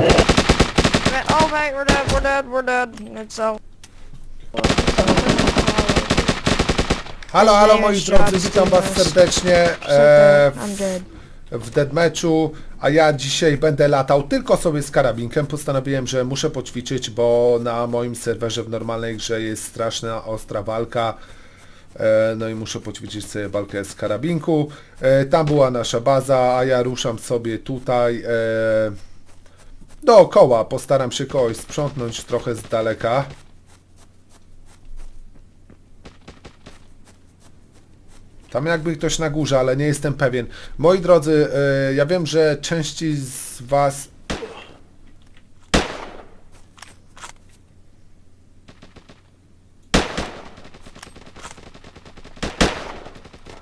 Oh mate, we're dead, we're dead, we're dead. It's all. Halo, halo moi drodzy, witam was serdecznie e, I'm w, w Deadmatchu, a ja dzisiaj będę latał tylko sobie z karabinkiem. Postanowiłem, że muszę poćwiczyć, bo na moim serwerze w normalnej grze jest straszna, ostra walka. E, no i muszę poćwiczyć sobie walkę z karabinku. E, tam była nasza baza, a ja ruszam sobie tutaj e, dookoła. Postaram się kogoś sprzątnąć trochę z daleka. Tam jakby ktoś na górze, ale nie jestem pewien. Moi drodzy, e, ja wiem, że części z was...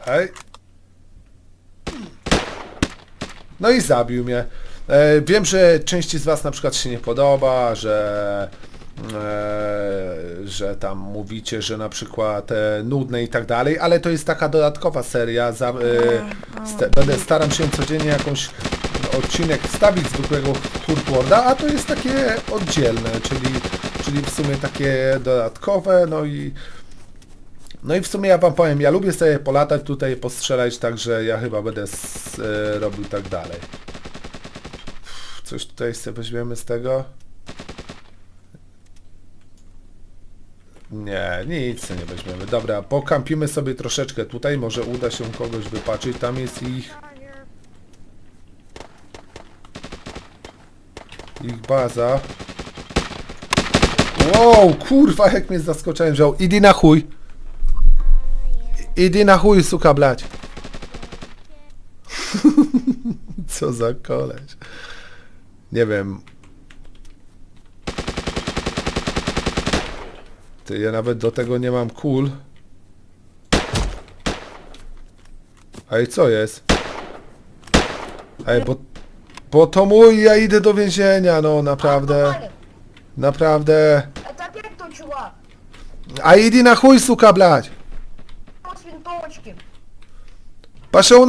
Hej. No i zabił mnie. E, wiem, że części z was na przykład się nie podoba, że e, że tam mówicie, że na przykład e, nudne i tak dalej, ale to jest taka dodatkowa seria. Za, e, będę staram się codziennie jakąś odcinek wstawić zwykłego Hurtworda, a to jest takie oddzielne, czyli, czyli w sumie takie dodatkowe, no i no i w sumie ja wam powiem, ja lubię sobie polatać tutaj, postrzelać, także ja chyba będę e, robił tak dalej. Coś tutaj sobie weźmiemy z tego? Nie, nic nie weźmiemy. Dobra, pokampimy sobie troszeczkę tutaj, może uda się kogoś wypaczyć. Tam jest ich... Ich baza. Wow, kurwa, jak mnie zaskoczyłem, wziął. Idi na chuj. Idi na chuj, suka, blać. Co za koleś Nie wiem. Ty, ja nawet do tego nie mam kul. Ej, co jest? Ej, bo... Bo to mój, ja idę do więzienia, no naprawdę. Naprawdę. Это опять тот чувак. A idi na chuj, suka, blać. Он с винтовочки. Paszą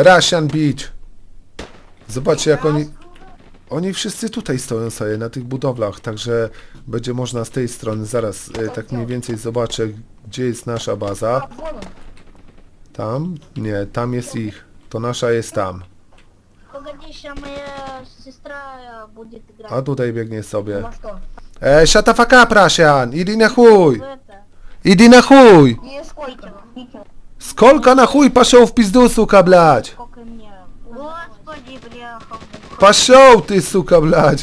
Russian Beach. Zobaczcie jak oni... Oni wszyscy tutaj stoją sobie na tych budowlach, także będzie można z tej strony zaraz e, tak mniej więcej zobaczę gdzie jest nasza baza. А, вон он. Tam? Nie, tam jest ich. To nasza jest tam. Погоди, сейчас моя сестра э, будет играть A tutaj biegnie sobie. Во что? E, shut the fuck up, Russian! Idi na chuj! в это. Idi na chuj! И сколько? Skolka na chuj, paszą w pizdu, suka, blać! Сколько мне? Господи, бляха. Paszą, ty, suka, blać!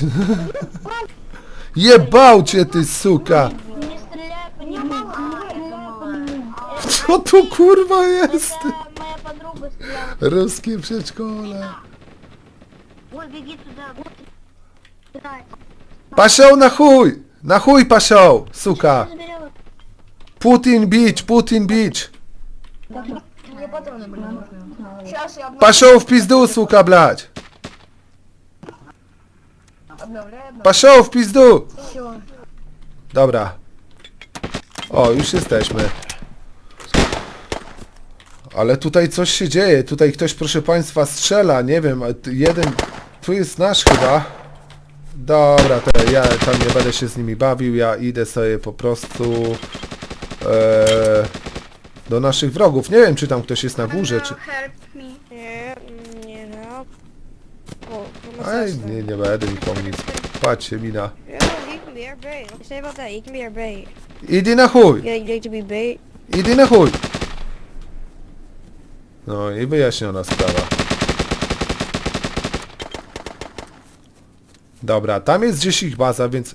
Jebał cię, ty, suka! Не стреляй по нему. Это Co tu kurwa jest? моя подруга стреляла. Ruskie przedszkole. Ой, беги туда. Вот. Кидай. Paszą na chuj! Na chuj paszą, suka! Заберем. Putin Beach, Putin Beach! Мне патроны были нужны. Сейчас я обновляю. Paszą w pizdu, suka, blać! Обновляю, обновляю. Paszą w pizdu! Все. Dobra. O, już jesteśmy. Ale tutaj coś się dzieje. Tutaj ktoś, proszę Państwa, strzela. Nie wiem, a t- jeden... Tu jest nasz chyba. Dobra, to ja tam nie będę się z nimi bawił. Ja idę sobie po prostu... E, do naszych wrogów. Nie wiem, czy tam ktoś jest na górze, czy... help me. Mm, nie no. Oh, Ej, nie, nie będę nikomu nic. Patrzcie, mina. Yeah, he can be our bait. What do you say about that? He can be our bait. Idę na chuj! You like to be bait? Idę na chuj! No i wyjaśniona sprawa. Dobra, tam jest gdzieś ich baza, więc...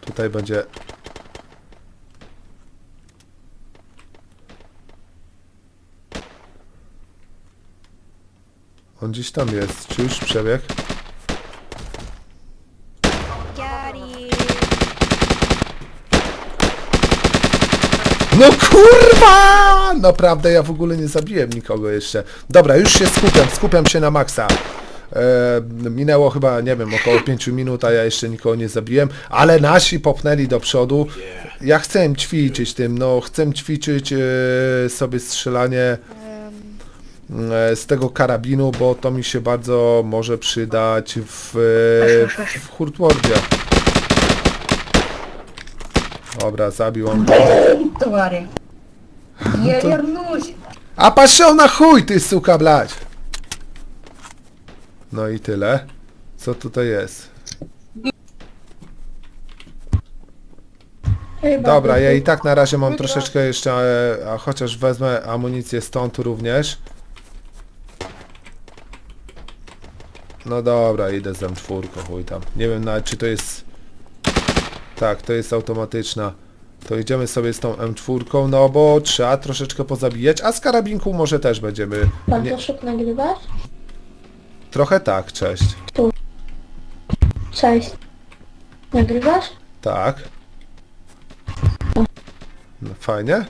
Tutaj będzie... On gdzieś tam jest. Czy już przebieg? No kurwa! Naprawdę ja w ogóle nie zabiłem nikogo jeszcze. Dobra, już się skupiam, skupiam się na maksa. E, minęło chyba, nie wiem, około 5 minut, a ja jeszcze nikogo nie zabiłem, ale nasi popnęli do przodu. Ja chcę ćwiczyć tym, no chcę ćwiczyć e, sobie strzelanie z tego karabinu, bo to mi się bardzo może przydać w, e, w Hurtwordzie. Dobra, zabił on. Твари. Я вернусь. A patrzę na chuj, ty suka blać! No i tyle. Co tutaj jest? Dobra, ja i tak na razie mam troszeczkę jeszcze, e, a chociaż wezmę amunicję stąd również. No dobra, idę z M4, chuj tam. Nie wiem nawet czy to jest... Tak, to jest automatyczna. To idziemy sobie z tą M4, no bo trzeba troszeczkę pozabijać, a z karabinku może też będziemy... Pan Nie, szybko nagrywasz? trochę tak, cześć. Cześć. Nagrywasz? Tak. No, fajnie?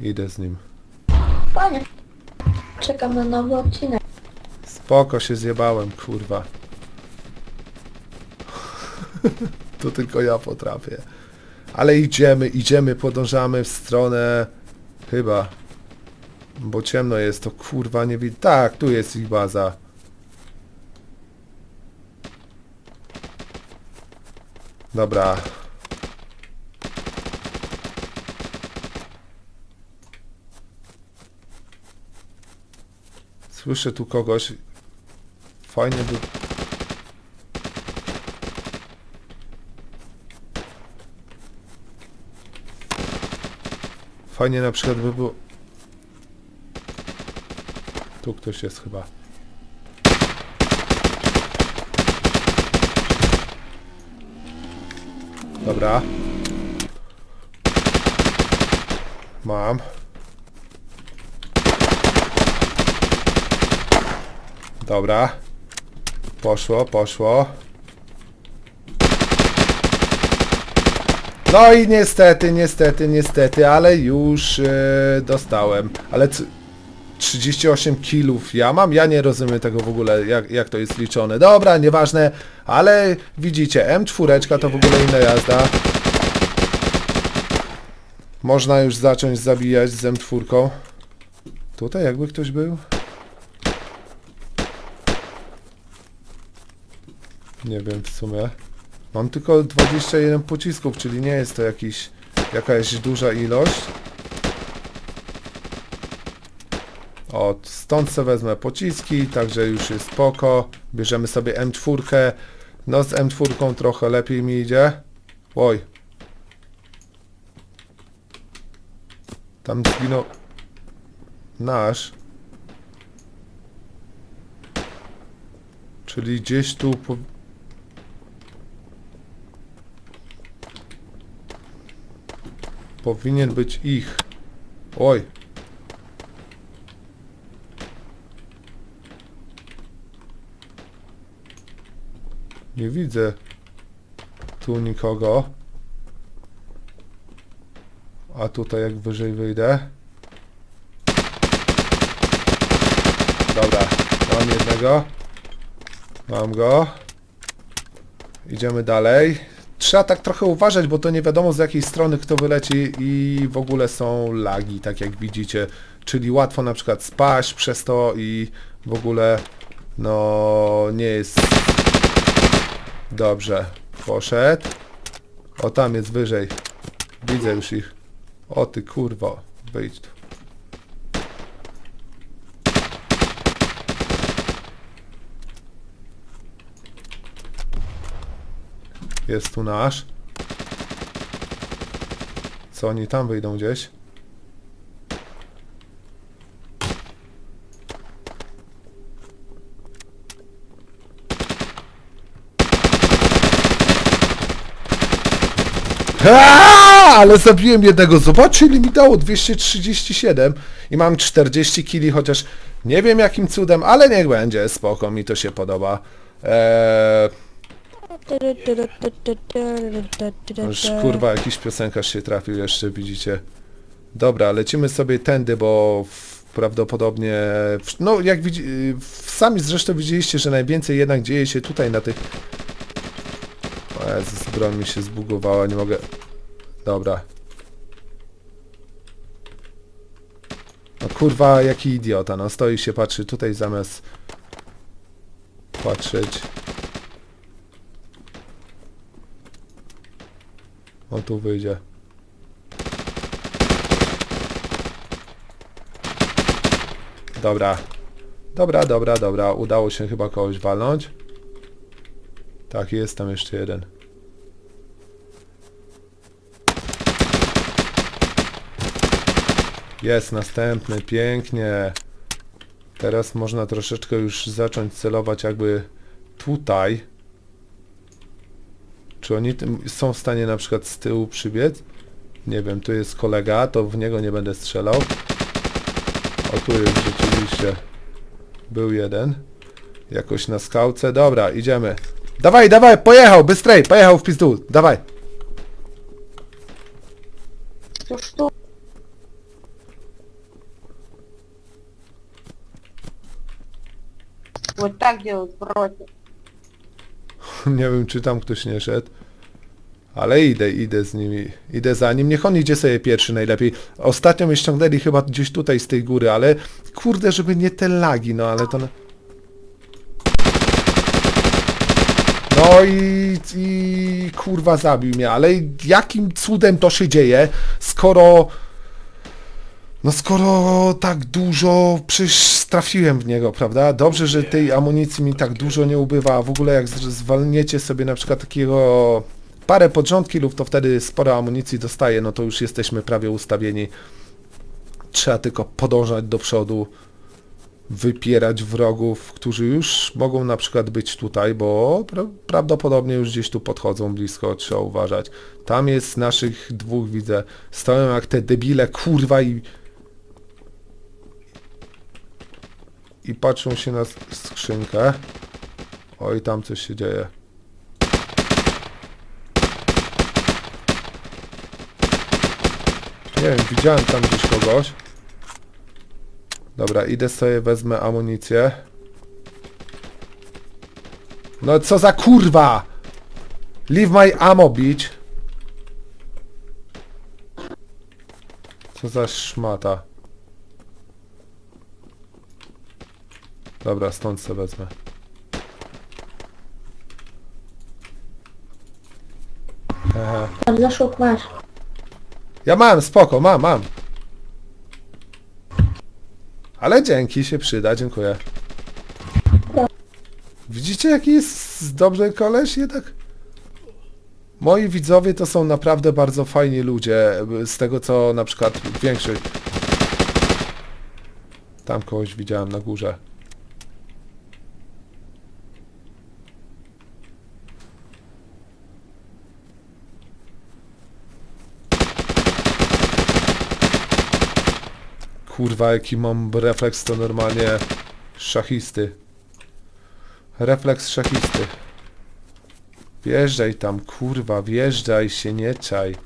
Idę z nim. Fajnie. Czekam na nowy odcinek. Spoko się zjebałem, kurwa. to tylko ja potrafię. Ale idziemy, idziemy, podążamy w stronę... Chyba. Bo ciemno jest, to kurwa nie widzę. Tak, tu jest ich baza. Dobra. Słyszę tu kogoś. Fajnie by... Fajnie na przykład by było... Tu ktoś jest chyba. Dobra. Mam. Dobra. Poszło, poszło. No i niestety, niestety, niestety, ale już e, dostałem. Ale c- 38 kilów ja mam? Ja nie rozumiem tego w ogóle, jak, jak to jest liczone. Dobra, nieważne, ale widzicie, M4 to w ogóle inna jazda. Można już zacząć zabijać z M4. Tutaj jakby ktoś był? Nie wiem w sumie. Mam tylko 21 pocisków, czyli nie jest to jakiś, jakaś duża ilość. O, stąd sobie wezmę pociski, także już jest spoko. Bierzemy sobie M4. No z M4 trochę lepiej mi idzie. Oj. Tam zginął nasz. Czyli gdzieś tu po... powinien być ich. Oj. Nie widzę tu nikogo. A tutaj jak wyżej wyjdę. Dobra, mam jednego. Mam go. Idziemy dalej. Trzeba tak trochę uważać, bo to nie wiadomo z jakiej strony kto wyleci i w ogóle są lagi, tak jak widzicie. Czyli łatwo na przykład spaść przez to i w ogóle no nie jest Dobrze, poszedł. O, tam jest wyżej. Widzę już ich. O ty kurwo, wyjdź tu. Jest tu nasz. Co oni tam wyjdą gdzieś? Aaaa! Ale zabiłem jednego. Zobaczcie, ile mi dało 237 i mam 40 kili, chociaż nie wiem jakim cudem, ale niech będzie, spoko, mi to się podoba. Eee, już kurwa, jakiś piosenkarz się trafił jeszcze, widzicie. Dobra, lecimy sobie tędy, bo prawdopodobnie, no jak widzi, w- sami zresztą widzieliście, że najwięcej jednak dzieje się tutaj na tych... O Jezus, broń mi się zbugowała, nie mogę... Dobra. No kurwa, jaki idiota, no stoi się, patrzy tutaj zamiast patrzeć. On tu wyjdzie. Dobra. Dobra, dobra, dobra. Udało się chyba kogoś walnąć. Tak, jest tam jeszcze jeden. Jest następny, pięknie. Teraz można troszeczkę już zacząć celować jakby tutaj. Czy oni tym są w stanie na przykład z tyłu przybiec? Nie wiem, tu jest kolega, to w niego nie będę strzelał. O, tu jest rzeczywiście. Był jeden. Jakoś na skałce. Dobra, idziemy. Dawaj, dawaj, pojechał, bystrej, pojechał w pizdu, dawaj. Już tu. Вот так делают против. Nie wiem, czy tam ktoś nie szedł. Ale idę, idę z nimi. Idę za nim. Niech on idzie sobie pierwszy najlepiej. Ostatnio mnie ściągnęli chyba gdzieś tutaj z tej góry, ale kurde, żeby nie te lagi, no ale to... No i, i kurwa zabił mnie, ale jakim cudem to się dzieje, skoro... No skoro tak dużo, przecież trafiłem w niego, prawda? Dobrze, że tej amunicji mi tak dużo nie ubywa, a w ogóle jak zwalniecie sobie na przykład takiego parę podrządki lub to wtedy sporo amunicji dostaje, no to już jesteśmy prawie ustawieni. Trzeba tylko podążać do przodu, wypierać wrogów, którzy już mogą na przykład być tutaj, bo pra prawdopodobnie już gdzieś tu podchodzą blisko, trzeba uważać. Tam jest naszych dwóch, widzę, stoją jak te debile, kurwa i i patrzą się na skrzynkę. Oj, tam coś się dzieje. Nie wiem, widziałem tam gdzieś kogoś. Dobra, idę sobie, wezmę amunicję. No co za kurwa! Leave my ammo, bitch! Co za szmata. Dobra, stąd se wezmę. Ehe. Bardzo szuk masz. Ja mam, spoko, mam, mam. Ale dzięki, się przyda, dziękuję. Widzicie, jaki jest dobry koleś jednak? Moi widzowie to są naprawdę bardzo fajni ludzie, z tego co na przykład większość... Tam kogoś widziałem na górze. Kurwa, jaki mam refleks, to normalnie szachisty. Refleks szachisty. Wjeżdżaj tam, kurwa, wjeżdżaj się, nie czaj.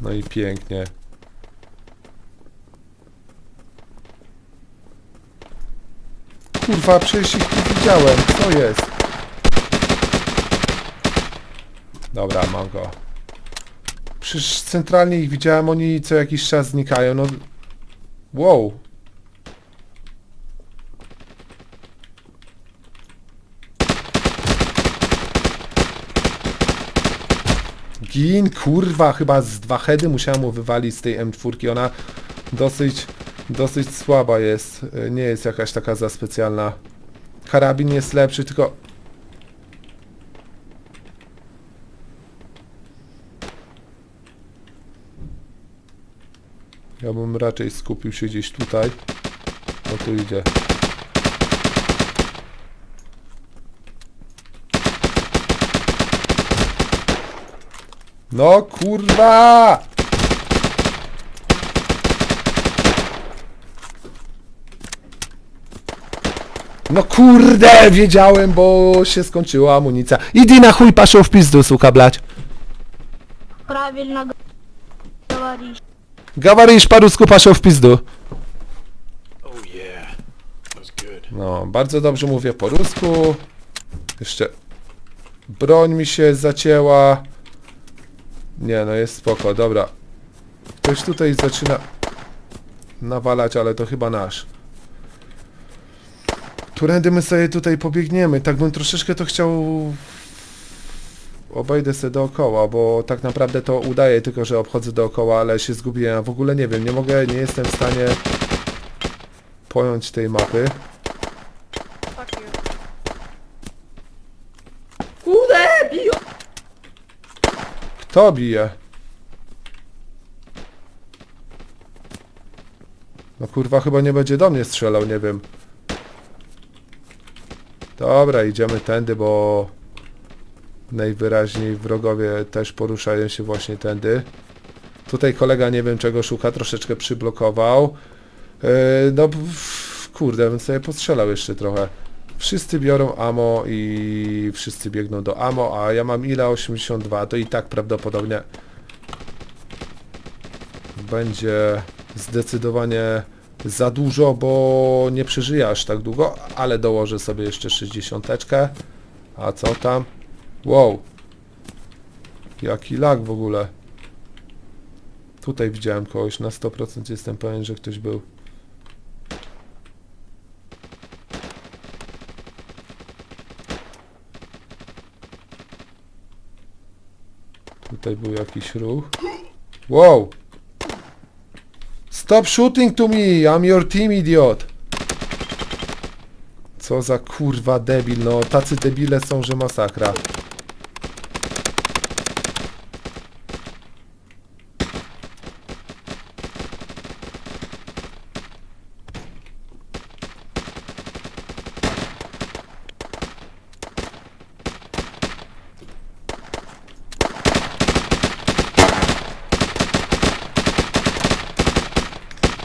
No i pięknie. Kurwa, przecież ich nie widziałem, co jest? Dobra, mam go. Przecież centralnie ich widziałem, oni co jakiś czas znikają, no... Wow. Gin, kurwa, chyba z dwa heady musiałem mu wywalić z tej M4, ona dosyć, dosyć słaba jest, nie jest jakaś taka za specjalna. Karabin jest lepszy, tylko Ja bym raczej skupił się gdzieś tutaj. O tu idzie. No kurwa! No kurde, wiedziałem, bo się skończyła amunicja. Idę na chuj, paszą w pizdu, suka blać. Правильно говоришь. Gawaryś parusku paszą w pizdu. Oh yeah, good. No, bardzo dobrze mówię po rusku. Jeszcze broń mi się zacięła. Nie, no jest spoko, dobra. Ktoś tutaj zaczyna nawalać, ale to chyba nasz. Którędy my sobie tutaj pobiegniemy? Tak bym troszeczkę to chciał... Obejdę sobie dookoła, bo tak naprawdę to udaje tylko, że obchodzę dookoła, ale się zgubiłem. Ja w ogóle nie wiem, nie mogę, nie jestem w stanie pojąć tej mapy. Fuck you. Kurde, biją! Kto bije? No kurwa chyba nie będzie do mnie strzelał, nie wiem. Dobra, idziemy tędy, bo najwyraźniej wrogowie też poruszają się właśnie tędy. Tutaj kolega nie wiem czego szuka, troszeczkę przyblokował. Yy, no kurde, bym sobie postrzelał jeszcze trochę. Wszyscy biorą amo i wszyscy biegną do amo, a ja mam ile? 82, to i tak prawdopodobnie będzie zdecydowanie za dużo, bo nie przeżyję aż tak długo, ale dołożę sobie jeszcze 60. A co tam? Wow. Jaki lag w ogóle. Tutaj widziałem kogoś, na 100% jestem pewien, że ktoś był. Tutaj był jakiś ruch. Wow! Stop shooting to me! I'm your team, idiot! Co za kurwa debil, no tacy debile są, że masakra.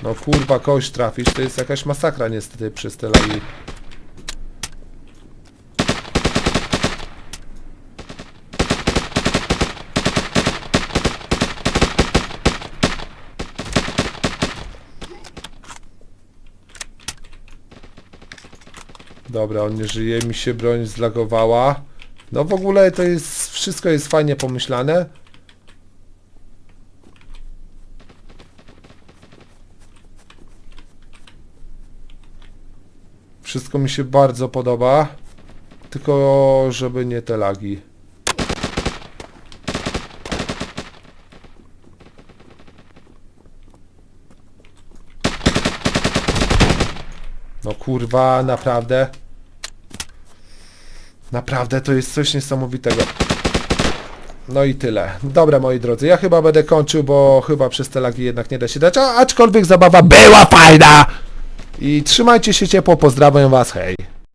No kurwa, kogoś trafić, to jest jakaś masakra niestety przez te lagi. Dobra, on nie żyje, mi się broń zlagowała. No w ogóle to jest, wszystko jest fajnie pomyślane. Wszystko mi się bardzo podoba. Tylko żeby nie te lagi. No kurwa, naprawdę. Naprawdę to jest coś niesamowitego. No i tyle. Dobra moi drodzy, ja chyba będę kończył, bo chyba przez te lagi jednak nie da się dać, aczkolwiek zabawa była fajna! I trzymajcie się ciepło, pozdrawiam was, hej!